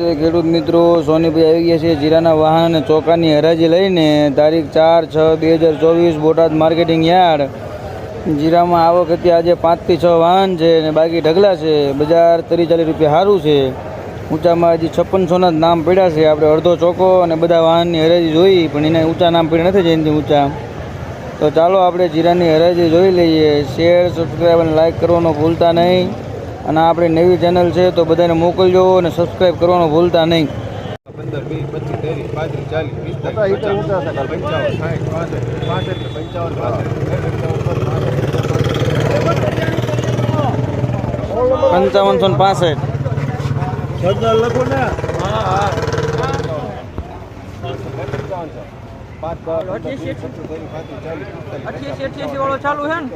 નમસ્તે ખેડૂત મિત્રો સોનીભાઈ આવી ગયા છે જીરાના વાહન ચોકાની હરાજી લઈને તારીખ ચાર છ બે હજાર ચોવીસ બોટાદ માર્કેટિંગ યાર્ડ. જીરામાં આવક હતી આજે પાંચથી છ વાહન છે અને બાકી ઢગલા છે. બજાર ત્રીસ ચાલીસ રૂપિયા સારું છે. ઊંચામાં હજી છપ્પનસોના જ નામ પડ્યા છે. આપણે અડધો ચોકો અને બધા વાહનની હરાજી જોઈ, પણ એને ઊંચા નામ પડ્યા નથી જેનાથી ઊંચા. તો ચાલો આપણે જીરાની હરાજી જોઈ લઈએ. શેર સબસ્ક્રાઈબ અને લાઈક કરવાનું ભૂલતા નહીં. અને આપણી નવી ચેનલ છે તો બધાને મોકલજો અને સબસ્ક્રાઈબ કરવાનું ભૂલતા નહીં પંદર વીસ પચીસ ત્રીસ પાંત્રીસ ચાલીસ પિસ્તાલીસ પંચાવન સાઠ પાસઠ પાસઠ પંચાવન પંચાવનસો ને પાસઠ લખો ને હા હા પાંચ દસ પચીસ ત્રીસ પાંત્રીસ ચાલીસ અઠ્યાસી અઠ્યાસી વાળો ચાલુ છે ને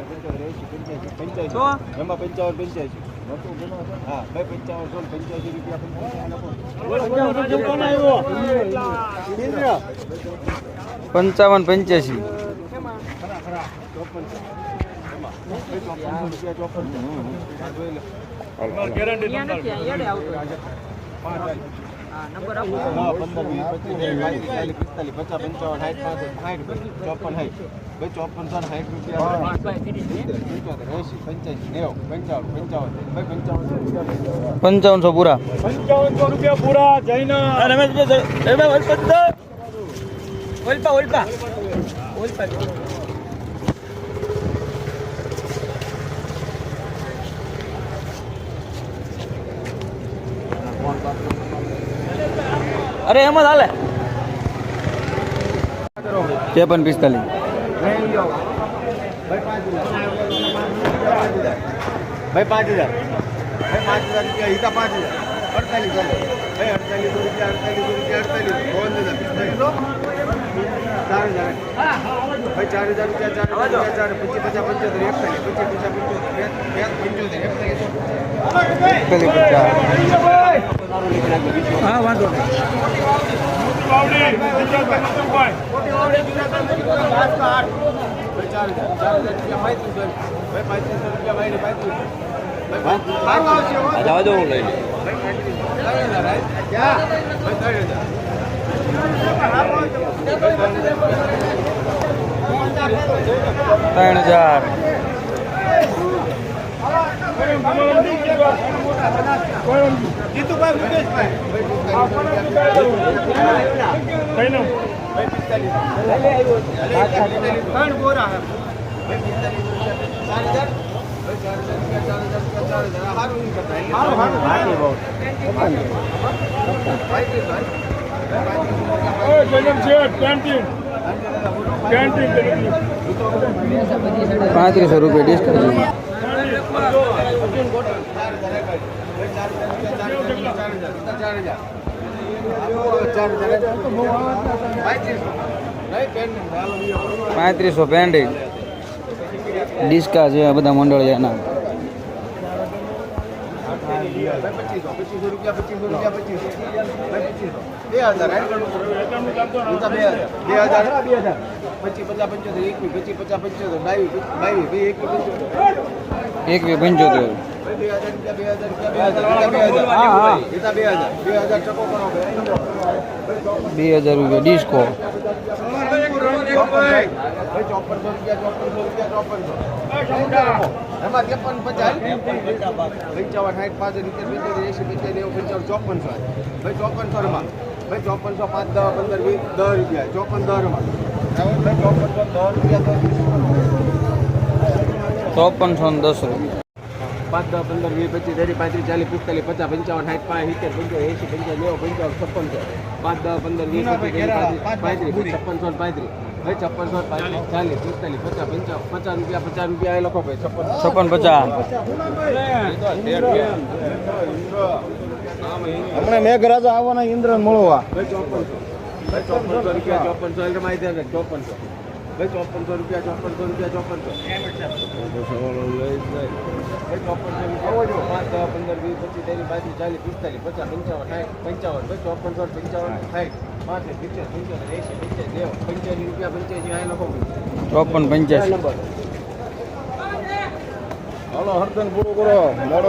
એમાં પંચાવન પંચ્યાસી હા બે પંચાવન સોળ પંચ્યાસી પંચાવન પંચ્યાસી અહીંયા નંબર આપો. પંદર, વીસ, પચીસ, પાંત્રીસ, ચાલીસ, પિસ્તાલીસ, પચાસ, પંચાવન, સાઠ, પાસઠ, સાઠ, ચોપન, સાઠ. ભાઈ ચોપન, સાઠ, સાઠ રૂપિયા. પંચોતેર, એંશી, પંચ્યાસી, નેવું, પંચાવન, પંચાવન. ભાઈ પંચાવન રૂપિયા. પંચાવનસો પૂરા. પંચાવનસો રૂપિયા પૂરા જઈને ઓલપા ઓલપા ઓલપા અરે એમ જ હાલે. ત્રેપન પિસ્તાલીસ. ભાઈ પાંચ હજાર. ભાઈ પાંચ હજાર રૂપિયા હિતા પાંચ હજાર. અડતાલીસ ભાઈ અડતાલીસ રૂપિયા અડતાલીસ રૂપિયા અડતાલીસ ચોવન હજાર ચાર હજાર. ભાઈ ચાર હજાર રૂપિયા ચાર હજાર રૂપિયા ચાર પચીસ પચાસ પંચોતેર એકતાલીસ પચીસ પચાસ પંચોતેર પંચોતેર એકતાલીસ. એકતાલીસ પચાસ. હા વાંધો સારું આવશે હો. પાંત્રીસ. ત્રણ હજાર, જીતુભાઈ મુકેશભાઈ. ભાઈ પિસ્તાલીસ. ત્રણ બોરા હે. ભાઈ પિસ્તાલીસ રૂપિયા. ચાર હજાર? ભાઈ ચાર હજાર રૂપિયા, ચાર હજાર રૂપિયા, ચાર હજાર. આ હારું નહીં કરતા. હારું, હારું. પાંત્રીસ ભાઈ. પાંત્રીસ રૂપિયા, પાંત્રીસ. પાંત્રીસો રૂપિયા ડિસ્કાઉન્ટ પાંત્રીસો પેન્ડી. ડિસ્કા છે બધા મંડળિયાના પચીસો પચીસો રૂપિયા પચીસો રૂપિયા પચીસો. બે હજાર બે હજાર. બે હજાર? બે હજાર. પચીસ પચાસ પંચોતેર એકવીસ પચીસ પચાસ પંચોતેર બાવીસ બાવીસ બે એકવીસ પંચોતેર. એકવી પંચોતેર. બે હજાર રૂપિયા બે હજાર રૂપિયા બે હજાર હા હા. બે હજાર. બે હજાર ચકો કરો બે હજાર રૂપિયા ડિસ્કો ભાઈ ચોપનસો રૂપિયા ચોપનસો રૂપિયા ચોપનસો એમાં ત્રેપન પચાસ. પંચાવન સાઠ પાંચ રૂપિયા પંચોતેર એસી પંચાવન નેવું પંચાવન ચોપનસો ભાઈ ચોપનસો રમા ભાઈ ચોપનસો પાંચ દસ પંદર વીસ દસ રૂપિયા. ચોપન દરમાં રમા ભાઈ ચોપનસો દસ રૂપિયા ચોપનસો ને દસ રૂપિયા. પાંચ દસ પંદર વીસ પચીસ ત્રીસ પાંત્રીસ ચાલીસ પિસ્તાલીસ પચાસ પંચાવન સાઠ પાંચ સિત્તેર પંચાવન એસી પંચાવન નેવું પંચાવન છપ્પનસો. પાંચ દસ પંદર વીસ પાંત્રીસ છપ્પનસો પાંત્રીસ. ભાઈ છપ્પનસો પાંત્રીસ ચાલીસ પિસ્તાલીસ પચાસ પંચાવન પચાસ રૂપિયા પચાસ રૂપિયા એ લોકો ભાઈ છપ્પન. છપ્પન પચાસ. હમણાં મેઘરાજા આવવાના ઇન્દ્ર મળવા. ચોપનસો. રૂપિયા ચોપનસો. એટલે માહિતી આપે ચોપનસો. ભાઈ ચોપનસો રૂપિયા ચોપનસો રૂપિયા ચોપનસો. ચોપનસો પાંચ દસ પંદર વીસ પચીસ ત્રીસ પાંત્રીસ ચાલીસ પિસ્તાલીસ પચાસ પંચાવન સાઠ પંચાવન. ભાઈ ચોપનસો પંચાવન સાઠ પાંચ પિક્ચર પંચોતેર એસી નેવું પંચ્યાસી રૂપિયા પંચ્યાસી આ ચોપન પંચ્યાસી. નંબર. હાલો હરદન પૂરું કરો. મોડો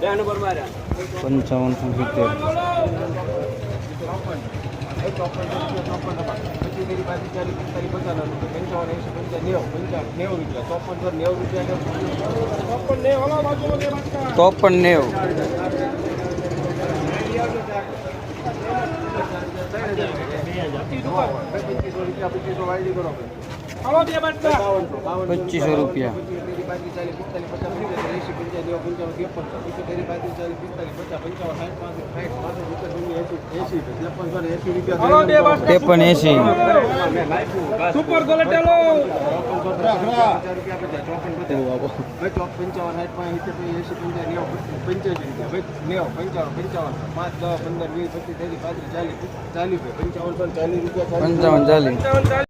પંચાવન સિત્તેર ચોપન નેવ. પચીસો રૂપિયા પચીસો વાયદી કરો પચીસો રૂપિયા. ત્રેપન એસી. સુપર ગોલેટેલો. પંચાવન સાઠ પાંચ એસી પંચાવન પંચ્યાસી નેવું પંચાવન પંચાવન પાંચ પંદર વીસ પચીસ ત્રીસ પાંત્રીસ ચાલીસ. ચાલીસ પંચાવન ચાલીસ. રૂપિયા પંચાવન ચાલીસ.